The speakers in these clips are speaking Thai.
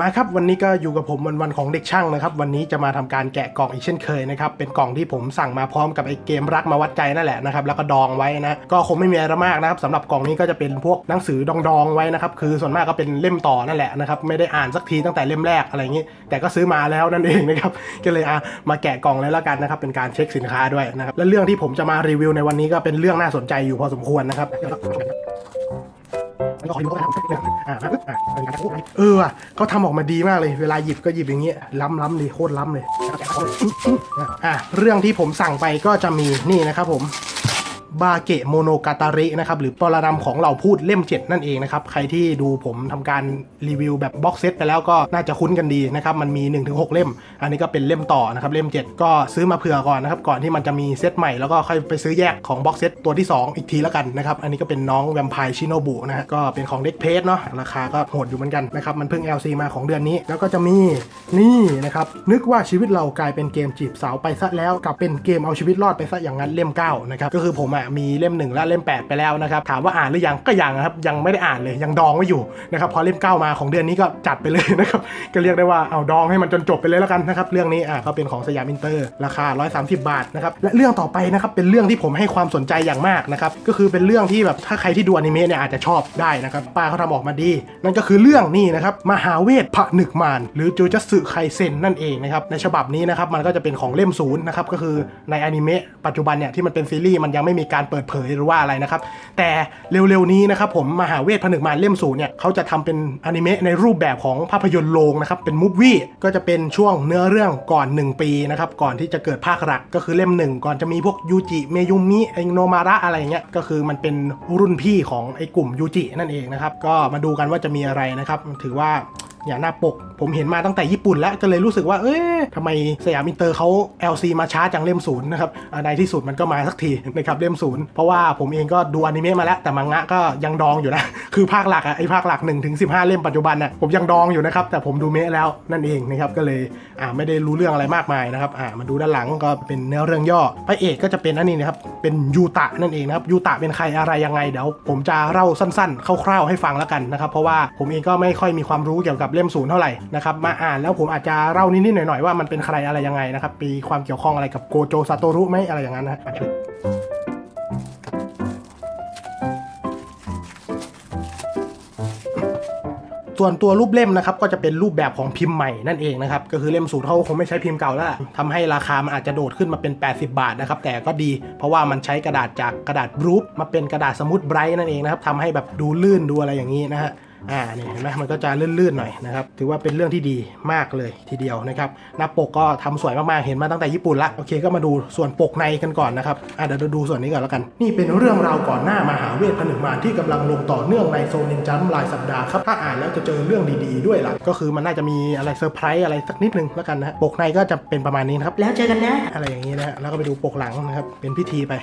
มาครับวันนี้ก็อยู่กับผมวันวันของเด็กช่างนะครับ วันนี้จะมาทำการแกะกล่องอีกเช่นเคยนะครับเป็นกล่องที่ผมสั่งมาพร้อมกับไอเกมรักมาวัดใจนั่นแหละนะครับแล้วก็ดองไว้นะก็คงไม่มีอะไรมากนะครับสำหรับกล่องนี้ก็จะเป็นพวกหนังสือดองดองๆไว้นะครับคือส่วนมากก็เป็นเล่มต่อนั่นแหละนะครับไม่ได้อ่านสักทีตั้งแต่เล่มแรกอะไรอย่างนี้ แต่ก็ซื้อมาแล้วนั่นเองนะครับก็เลยอะมาแกะกล่องเลยแล้วกันนะครับเป็นการเช็คสินค้าด้วยนะครับและเรื่องที่ผมจะมารีวิวในวันนี้ก็เป็นเรื่องน่าสนใจอยู่พอสมควรนะครับ ก็ขอดูก็ได้อ่ามาปึ๊บอ่าเป็นการพูดเออว่ะเขาทำออกมาดีมากเลยเวลาหยิบก็หยิบอย่างเงี้ยล้ำล้ำเลยโคตรล้ำเลยอ่าเรื่องที่ผมสั่งไปก็จะมีนี่นะครับผม บาเกะโมโนกาตารินะครับหรือปรนำของเราพูดเล่ม7นั่นเองนะครับ ใครที่ดูผมทำการรีวิวแบบบ็อกเซตไปแล้วก็น่าจะคุ้นกันดีนะครับ มันมี 1-6 เล่ม อันนี้ก็เป็นเล่มต่อนะครับ เล่ม 7 ก็ซื้อมาเผื่อก่อนนะครับ ก่อนที่มันจะมีเซตใหม่แล้วก็ค่อยไปซื้อแยกของบ็อกเซตตัวที่ 2 อีกทีแล้วกันนะครับ อันนี้ก็เป็นน้องแวมไพร์ชิโนบุนะฮะก็เป็นของเด็กเพจเนาะราคาก็โหดอยู่เหมือนกันนะครับ มันเพิ่ง LC มาของเดือนนี้ แล้วก็จะมีนี่นะครับนึกว่าชีวิตเรากลายเป็นเกมจีบสาวไปซะแล้วกลับเป็นเกมเอาชีวิตรอดไปซะอย่างนั้นเล่ม9นะครับก็คือผมอะมีเล่ม1และเล่ม 8 ไปแล้วนะครับถามว่าอ่านหรือยังก็ยังนะครับยังไม่ได้อ่านเลยยังดองไว้อยู่นะครับพอเล่ม 9 มาของเดือนนี้ก็จัดไปเลยนะครับก็เรียกได้ว่าเอาดองให้มันจนจบไปเลยแล้วกันนะครับเรื่องนี้อะก็เป็นของสยามอินเตอร์ราคา 130 บาทนะครับและเรื่องต่อไปนะครับเป็นเรื่องที่ผมให้ความสนใจอย่างมากนะครับก็คือเป็นเรื่องที่แบบถ้าใครที่ดูอนิเมะเนี่ยอาจจะชอบได้นะครับป้าเขาทำออกมาดี นั่นก็คือเรื่องนี้นะครับมหาเวทผนึกมารหรือจูจัตสึไคเซนนั่นเองนะครับในฉบับนี้นะครับมันก็จะเป็นของเล่มศูนย์นะครับก็คือในอนิเมะปัจจุบันเนี่ยที่มันเป็นซีรีส์มันยังไม่มีการเปิดเผยหรือว่าอะไรนะครับ แต่เร็วๆนี้นะครับผมมหาเวทผนึกมารเล่มศูนย์เนี่ยเขาจะทำเป็นอนิเมะในรูปแบบของภาพยนตร์โรงนะครับเป็นมูฟวี่ก็จะเป็นช่วงเนื้อเรื่องก่อน 1 ปีนะครับก่อนที่จะเกิดภาคหลักก็คือเล่มหนึ่งก่อนจะมีพวกยูจิเมยุมิไอโนมาระอะไรเงี้ยก็คือมันเป็นรุ่นพี่ของไอกลุ่มยูจินั่นเองนะครับก็มาดูกันว่าจะมีอะไรนะครับถือว่า อย่างหน้าปก ผมเห็นมาตั้งแต่ญี่ปุ่นแล้วก็เลยรู้สึกว่า เอ๊ะทำไมสยามอินเตอร์เขา LC มาช้าจังเล่มศูนย์นะครับในที่สุดมันก็มาสักทีนะครับเล่มศูนย์เพราะว่าผมเองก็ดูอนิเมะมาแล้วแต่มังงะก็ยังดองอยู่นะ คือภาคหลักอะไอภาคหลัก1นถึงสิเล่มปัจจุบันอะผมยังดองอยู่นะครับแต่ผมดูเมะแล้วนั่นเองนะครับก็เลยอ่าไม่ได้รู้เรื่องอะไรมากมายนะครับอ่ามาดูด้านหลังก็เป็นเนื้อเรื่องย่อพระเอกก็จะเป็นอันนี้นะครับเป็นยูตะนั่นเองนะครับยูตะเป็นใครอะไรยังไงเดี๋ยวผมจะเล่าสั้นๆคร่าวๆให้ฟังแล้วกันนะครับเพราะว่าผมเองก็ไม่ค่อยมีความรู้เกี่ยวกับเล่มศูนย์เท่าไหร่นะครับมาอ่านแล้วผมอาจจะเล่านิดๆหน่อยๆว่ามันเป็นใครอะไรยังไงนะครับมีความเกี่ยวข้องอะไรกับโกโจซาโตรุไหมอะไรอย่างนั้นนะส่วนตัวรูปเล่มนะครับก็จะเป็นรูปแบบของพิมพ์ใหม่นั่นเองนะครับก็คือเล่มสูตรเขาคงไม่ใช้พิมพ์เก่าแล้วล่ะทำให้ราคามันอาจจะโดดขึ้นมาเป็น 80 บาทนะครับแต่ก็ดีเพราะว่ามันใช้กระดาษจากกระดาษรูปมาเป็นกระดาษสมุดไบรท์นั่นเองนะครับทำให้แบบดูลื่นดูอะไรอย่างนี้นะฮะ อ่านี่เห็นไหมมันก็จะลื่นๆหน่อยนะครับถือว่าเป็นเรื่องที่ดีมากเลยทีเดียวนะครับหน้าปกก็ทำสวยมากๆเห็นมาตั้งแต่ญี่ปุ่นละโอเคก็มาดูส่วนปกในกันก่อนนะครับอ่าเดี๋ยวเราดูส่วนนี้ก่อนแล้วกัน นี่เป็นเรื่องราวก่อนหน้ามหาเวทผนึกมารที่กำลังลงต่อเนื่องในโซนินจัมรายสัปดาห์ครับถ้าอ่านแล้วจะเจอเรื่องดีๆด้วยล่ะก็คือมันน่าจะมีอะไรเซอร์ไพรส์อะไรสักนิดนึงแล้วกันนะฮะปกในก็จะเป็นประมาณนี้นะครับแล้วเจอกันนะอะไรอย่างนี้นะฮะแล้วก็ไปดูปกหลังนะครับเป็นพิธีไป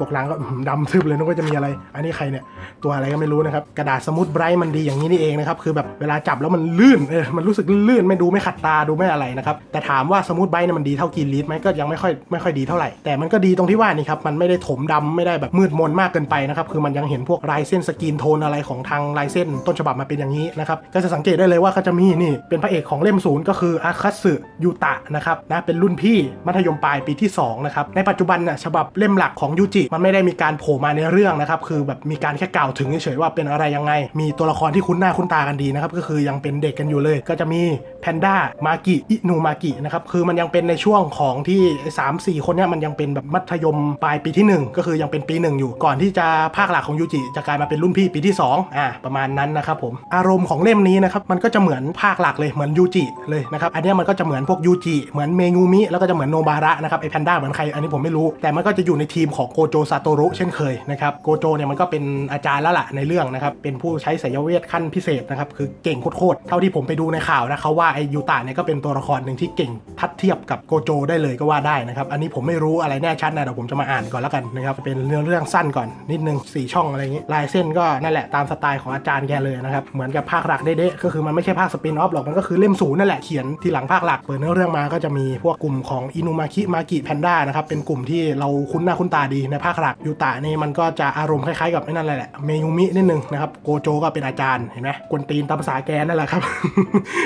ปกหลังก็ดำทึบเลยนึกว่าจะมีอะไร อันนี้ใครเนี่ยตัวอะไรก็ไม่รู้นะครับกระดาษสมุดไบรท์มันดีอย่างนี้นี่เองนะครับคือแบบเวลาจับแล้วมันลื่นเออมันรู้สึกลื่นไม่ดูไม่ขัดตาดูไม่อะไรนะครับแต่ถามว่าสมุดไบรท์เนี่ยมันดีเท่ากินลีดไหมก็ยังไม่ค่อยไม่ค่อยดีเท่าไหร่แต่มันก็ดีตรงที่ว่านี่ครับมันไม่ได้ถมดำไม่ได้แบบมืดมนมากเกินไปนะครับคือมันยังเห็นพวกลายเส้นสกรีนโทนอะไรของทางลายเส้นต้นฉบับมาเป็นอย่างนี้นะครับก็จะสังเกตได้เลยว่าเขาจะมีนี่เป็นพระเอกของเล่มศูนย์ก็คืออาคัตสึยูตะนะครับนะเป็นรุ่นพี่มัธยมปลายปีที่สองนะครับในปัจจุบันน่ะฉบับเล่มหลักของยูจิมันไม่ได้มีการโผล่มาในเรื่องนะครับคือแบบมีการแค่กล่าวถึงเฉยๆว่าเป็นอะไรยังไง มีตัวละครที่คุ้นหน้าคุ้นตากันดีนะครับก็คือยังเป็นเด็กกันอยู่เลย ก็จะมีแพนด้ามากิอินูมากินะครับคือมันยังเป็นในช่วงของที่3ามสี่คนเนี้ยมันยังเป็นแบบมัธยมปลายปีที่หนึ่งก็คือยังเป็นปีหนึ่งอยู่ ก่อนที่จะภาคหลักของยูจิจะกลายมาเป็นรุ่นพี่ปีที่สองอ่าประมาณนั้นนะครับผมอารมณ์ของเล่มนี้นะครับมันก็จะเหมือนภาคหลักเลยเหมือนยูจิเลยนะครับอันนี้มันก็จะเหมือนพวกยูจิเหมือนเมงูมิแล้วก็จะเหมือนโนบาระนะครับไอแพนด้าเหมือนใครอันนี้ผมไม่รู้ แต่มันก็จะอยู่ในทีมของโกโจซาโตรุเช่นเคยนะครับโกโจเนี่ยมันก็เป็นอาจารย์แล้วล่ะในเรื่องนะครับเป็นผู้ใช้ไสยเวทขั้นพิเศษนะครับคือเก่งโคตรๆเท่าที่ผมไปดูในข่าวนะเขาว่าไอยูตะเนี่ยก็เป็นตัวละครหนึ่งที่เก่งทัดเทียบกับโกโจได้เลยก็ว่าได้นะครับอันนี้ผมไม่รู้อะไรแน่ชัดนะเดี๋ยวผมจะมาอ่านก่อนแล้วกันนะครับเป็นเรื่องเรื่องสั้นก่อนนิดนึงสี่ช่องอะไรอย่างงี้ลายเส้นก็นั่นแหละตามสไตล์ของอาจารย์แกเลยนะครับเหมือนกับภาคหลักเด๊ะๆก็คือมันไม่ใช่ภาคสปินออฟหรอกมันก็คือเล่มศูนย์นั่นแหละเขียนทีหลังภาคหลักเปิดเนื้อเรื่องมาก็จะมีพวกกลุ่มของอินุมาคิมากิแพนด้านะครับเป็นกลุ่มที่เราคุ้นหน้าคุ้นตาดีในภาคหลักยูตะนี่มันก็จะอารมณ์คล้ายๆกับไอ้นั่นแหละเมยุมินิดนึงนะครับโกโจก็เป็นอาจารย์เห็นไหมกวนตีนตามภาษาแกนั่นแหละครับ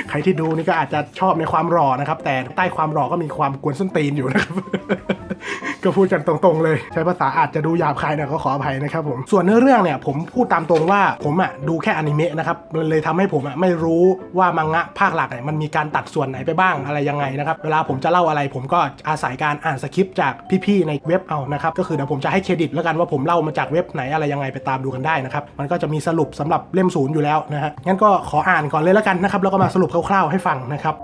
ใครที่ดูนี่ก็อาจจะชอบในความหล่อนะครับ แต่ใต้ความหล่อก็มีความกวนส้นตีนอยู่นะครับ ก็พูดกันตรงๆเลย ใช้ภาษาอาจจะดูหยาบคายหน่อยก็ขออภัยนะครับผมส่วนเนื้อเรื่องเนี่ยผมพูดตามตรงว่าผมอะดูแค่อนิเมะนะครับมันเลยทำให้ผมอะไม่รู้ว่ามังงะภาคหลักเนี่ยมันมีการตัดส่วนไหนไปบ้างอะไรยังไงนะครับเวลาผมจะเล่าอะไร ผมก็อาศัยการอ่านสคริปต์จากพี่ๆในเว็บเอานะครับก็คือเดี๋ยวผมจะให้เครดิตแล้วกันว่าผมเล่ามาจากเว็บไหนอะไรยังไงไปตามดูกันได้นะครับมันก็จะมีสรุปสำหรับเล่มศูนย์อยู่แล้วนะฮะงั้นก็ขออ่านก่อนเลยแล้วกันนะครับแล้วก็มาสรุปคร่าวๆให้ฟังนะครับ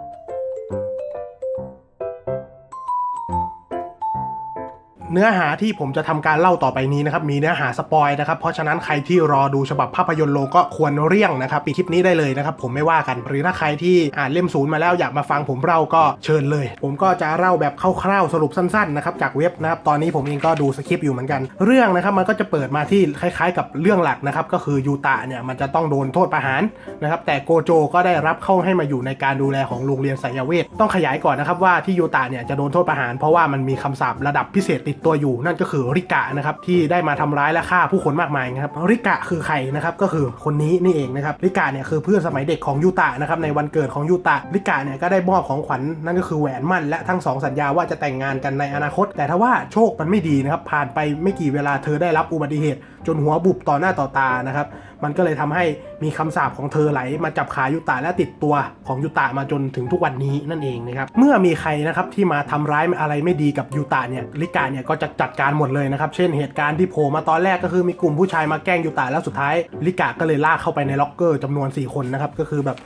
เนื้อหาที่ผมจะทำการเล่าต่อไปนี้นะครับมีเนื้อหาสปอยนะครับเพราะฉะนั้นใครที่รอดูฉบับภาพยนตร์โลก็ควรเลี่ยงนะครับปิดคลิปนี้ได้เลยนะครับผมไม่ว่ากันหรือถ้าใครที่อ่านเล่มศูนย์มาแล้วอยากมาฟังผมเล่าก็เชิญเลย ผมก็จะเล่าแบบคร่าวๆสรุปสั้นๆนะครับจากเว็บนะครับตอนนี้ผมเองก็ดูสคริปต์อยู่เหมือนกัน เรื่องนะครับมันก็จะเปิดมาที่คล้ายๆ กับเรื่องหลักนะครับก็คือยูตะเนี่ยมันจะต้องโดนโทษประหารนะครับแต่โกโจก็ได้รับเข้าให้มาอยู่ในการดูแลของโรงเรียนไสยเวทต้องขยายก่อนนะครับว่าที่ยูตะเนี่ยจะโดนโทษประหาร เพราะว่ามันมีคำสาประดับพิเศษติดตัวอยู่นั่นก็คือริกะนะครับที่ได้มาทำร้ายและฆ่าผู้คนมากมายนะครับริกะคือใครนะครับก็คือคนนี้นี่เองนะครับริกะเนี่ยคือเพื่อนสมัยเด็กของยูตะนะครับในวันเกิดของยูตะริกะเนี่ยก็ได้มอบของขวัญนั่นก็คือแหวนมั่นและทั้งสองสัญญาว่าจะแต่งงานกันในอนาคต แต่ถ้าว่าโชคมันไม่ดีนะครับผ่านไปไม่กี่เวลาเธอได้รับอุบัติเหตุ จนหัวบุบต่อหน้าต่อตานะครับมันก็เลยทำให้มีคำสาปของเธอไหลมาจับขายุตะและติดตัวของยุตะมาจนถึงทุกวันนี้นั่นเองนะครับเมื่อมีใครนะครับที่มาทำร้ายอะไรไม่ดีกับยุตะเนี่ยลิกาเนี่ยก็จะจัดการหมดเลยนะครับ เช่นเหตุการณ์ที่โผล่มาตอนแรกก็คือมีกลุ่มผู้ชายมาแกล้งยุตะแล้วสุดท้ายลิกาก็เลยลากเข้าไปในล็อกเกอร์จำนวน 4 คนนะครับก็คือแบบ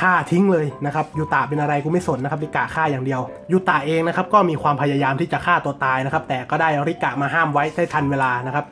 ฆ่าทิ้งเลยนะครับยูตะเป็นอะไรกูไม่สนนะครับริกะฆ่าอย่างเดียวยูตะเองนะครับก็มีความพยายามที่จะฆ่าตัวตายนะครับแต่ก็ได้ริกะมาห้ามไว้ได้ทันเวลานะครับ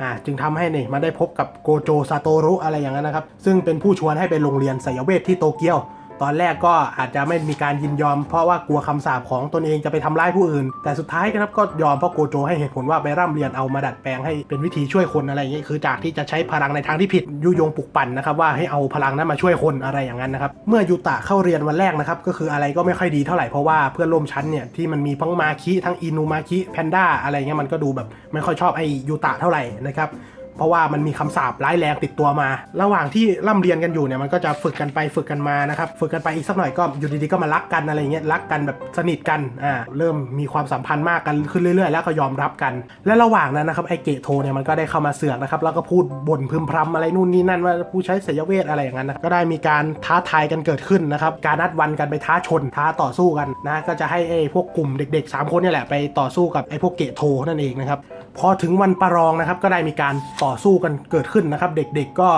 อ่าจึงทำให้นี่มาได้พบกับโกโจซาโตรุอะไรอย่างนั้นนะครับซึ่งเป็นผู้ชวนให้ไปโรงเรียนไสยเวทที่โตเกียว ตอนแรกก็อาจจะไม่มีการยินยอม เพราะว่ากลัวคำสาปของตนเองจะไปทำร้ายผู้อื่น แต่สุดท้ายนะครับก็ยอมเพราะโกโจให้เหตุผลว่าไปร่ำเรียนเอามาดัดแปลงให้เป็นวิธีช่วยคนอะไรอย่างนี้คือจากที่จะใช้พลังในทางที่ผิดยุยงปลุกปั่นนะครับว่าให้เอาพลังนั้นมาช่วยคนอะไรอย่างนั้นนะครับเมื่อยูตะเข้าเรียนวันแรกนะครับก็คืออะไรก็ไม่ค่อยดีเท่าไหร่เพราะว่าเพื่อนร่วมชั้นเนี่ยที่มันมีทั้งมาคิทั้งอินูมาคิแพนด้าอะไรเงี้ยมันก็ดูแบบไม่ค่อยชอบไอยูตะเท่าไหร่นะครับ เพราะว่ามันมีคำสาปร้ายแรงติดตัวมา ระหว่างที่ร่ำเรียนกันอยู่เนี่ยมันก็จะฝึกกันไปฝึกกันมานะครับฝึกกันไปอีกสักหน่อยก็อยู่ดีๆก็มารักกันอะไรเงี้ยรักกันแบบสนิทกันอ่าเริ่มมีความสัมพันธ์มากกันขึ้นเรื่อยๆ แล้วก็ยอมรับกัน และระหว่างนั้นนะครับไอเกโทเนี่ยมันก็ได้เข้ามาเสือกนะครับแล้วก็พูดบ่นพึมพำอะไรนู่นนี่นั่นว่าผู้ใช้เสยเวทอะไรอย่างนั้นนะก็ได้มีการท้าทายกันเกิดขึ้นนะครับการนัดวันกันไปท้าชนท้าต่อสู้กันนะก็จะให้ไอ้พวกกลุ่มเด็กๆสามคนนี่แหละไปต่อสู้กับไอ้พวกเกโทนั่นเองนะครับพอถึงวันประลองนะครับก็ได้มีการต่อสู้กันเกิดขึ้นนะครับ เด็กๆก็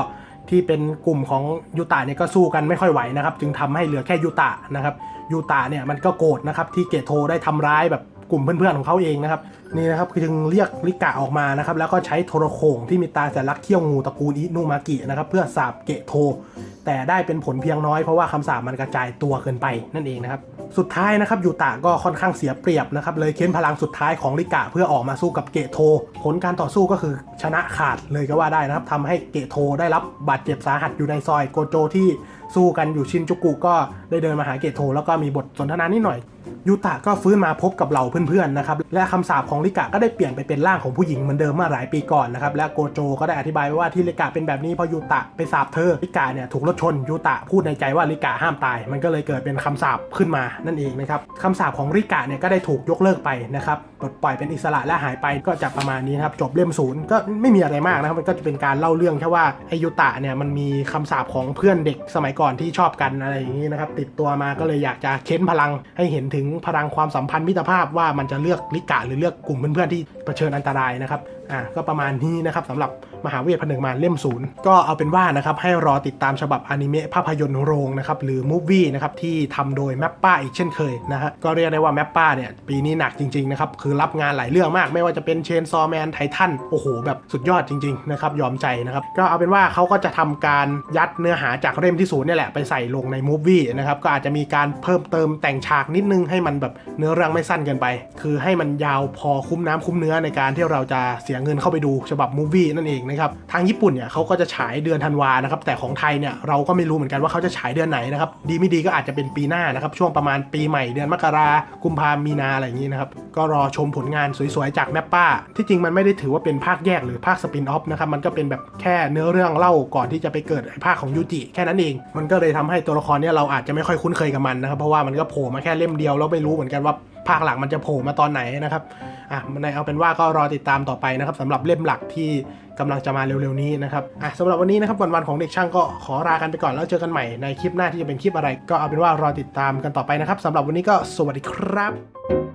ที่เป็นกลุ่มของยูตะเนี่ยก็สู้กันไม่ค่อยไหวนะครับ จึงทำให้เหลือแค่ยูตะนะครับยูตะเนี่ยมันก็โกรธนะครับที่เกโทได้ทำร้ายแบบกลุ่มเพื่อนๆของเขาเองนะครับนี่นะครับคือจึงเรียกลิกะออกมานะครับแล้วก็ใช้โทรโขงที่มีตาสัญลักษณ์เขี้ยวงูตระกูลอินุมากินะครับเพื่อสาบเกโท แต่ได้เป็นผลเพียงน้อยเพราะว่าคำสาปมันกระจายตัวเกินไปนั่นเองนะครับ สุดท้ายนะครับยูตะก็ค่อนข้างเสียเปรียบนะครับเลยเค้นพลังสุดท้ายของลิกะเพื่อออกมาสู้กับเกโท ผลการต่อสู้ก็คือชนะขาดเลยก็ว่าได้นะครับทำให้เกโทได้รับบาดเจ็บสาหัสอยู่ในซอยโกโจที่ สู้กันอยู่ชินจูกุก็ได้เดินมาหาเกโทแล้วก็มีบทสนทนานิดหน่อย ยูตะก็ฟื้นมาพบกับเหล่าเพื่อนๆนะครับและคำสาปของลิกะก็ได้เปลี่ยนไปเป็นร่างของผู้หญิงเหมือนเดิมเมื่อหลายปีก่อนนะครับและโกโจก็ได้อธิบายไว้ว่าที่ลิกะเป็นแบบนี้เพราะยูตะไปสาปเธอลิกะเนี่ยถูกรถชนยูตะพูดในใจว่าลิกะห้ามตาย มันก็เลยเกิดเป็นคำสาปขึ้นมานั่นเองนะครับคำสาปของลิกะเนี่ยก็ได้ถูกยกเลิกไปนะครับ ปลดปล่อยเป็นอิสระและหายไปก็จะประมาณนี้นะครับจบเล่มศูนย์ก็ไม่มีอะไรมากนะครับมันก็จะเป็นการเล่าเรื่องแค่ว่าไอยุตะเนี่ยมันมีคำสาปของเพื่อนเด็กสมัยก่อนที่ชอบกันอะไรอย่างนี้นะครับติดตัวมาก็เลยอยากจะเค้นพลังให้เห็นถึงพลังความสัมพันธ์มิตรภาพว่ามันจะเลือกลิกะหรือเลือกกลุ่มเพื่อนๆที่เผชิญอันตรายนะครับอ่าก็ประมาณนี้นะครับสำหรับมหาเวทผนึกมารเล่มศูนย์ก็เอาเป็นว่านะครับให้รอติดตามฉบับอนิเมะภาพยนตร์โรงนะครับหรือมูฟวี่นะครับที่ทำโดยแมปป้าอีกเช่นเคยนะฮะก็เรียกได้ว่าแมปป้าเนี่ยปีนี้หนักจริงๆนะครับคือรับงานหลายเรื่องมาก ไม่ว่าจะเป็นเชนซอแมนไททันโอ้โห แบบสุดยอดจริงๆนะครับยอมใจนะครับก็เอาเป็นว่าเขาก็จะทำการยัดเนื้อหาจากเล่มที่ศูนย์เนี่ยแหละไปใส่ลงในมูฟวี่นะครับก็อาจจะมีการเพิ่มเติมแต่งฉากนิดนึงให้มันแบบเนื้อเรื่องไม่สั้นเกินไป คือให้มันยาวพอคุ้มน้ำคุ้มเนื้อในการที่เราจะเสียเงินเข้าไปดูฉบับมูฟวี่นั่นเองนะครับทางญี่ปุ่นเนี่ยเขาก็จะฉายเดือนธันวานะครับแต่ของไทยเนี่ยเราก็ไม่รู้เหมือนกันว่าเขาจะฉายเดือนไหนนะครับดีไม่ดีก็อาจจะเป็นปีหน้านะครับช่วงประมาณปีใหม่เดือนมกรากุมภามีนาอะไรอย่างนี้นะครับก็รอชมผลงานสวยๆจากแมปป้า ที่จริงมันไม่ได้ถือว่าเป็นภาคแยกหรือภาคสปินออฟนะครับมันก็เป็นแบบแค่เนื้อเรื่องเล่าก่อนที่จะไปเกิดไอภาคของยูจิแค่นั้นเอง มันก็เลยทำให้ตัวละครเนี่ยเราอาจจะไม่ค่อยคุ้นเคยกับมันนะครับเพราะว่ามันก็โผล่มาแค่เล่มเดียวแล้วไม่รู้เหมือนกันว่า ภาคหลักมันจะโผล่มาตอนไหนนะครับอะนในเอาเป็นว่าก็รอติดตามต่อไปนะครับสำหรับเล่มหลักที่กำลังจะมาเร็วๆนี้นะครับอะสำหรับวันนี้นะครับวันวันๆของเด็กช่างก็ขอลากันไปก่อนแล้วเจอกันใหม่ในคลิปหน้าที่จะเป็นคลิปอะไร ก็เอาเป็นว่ารอติดตามกันต่อไปนะครับสำหรับวันนี้ก็สวัสดีครับ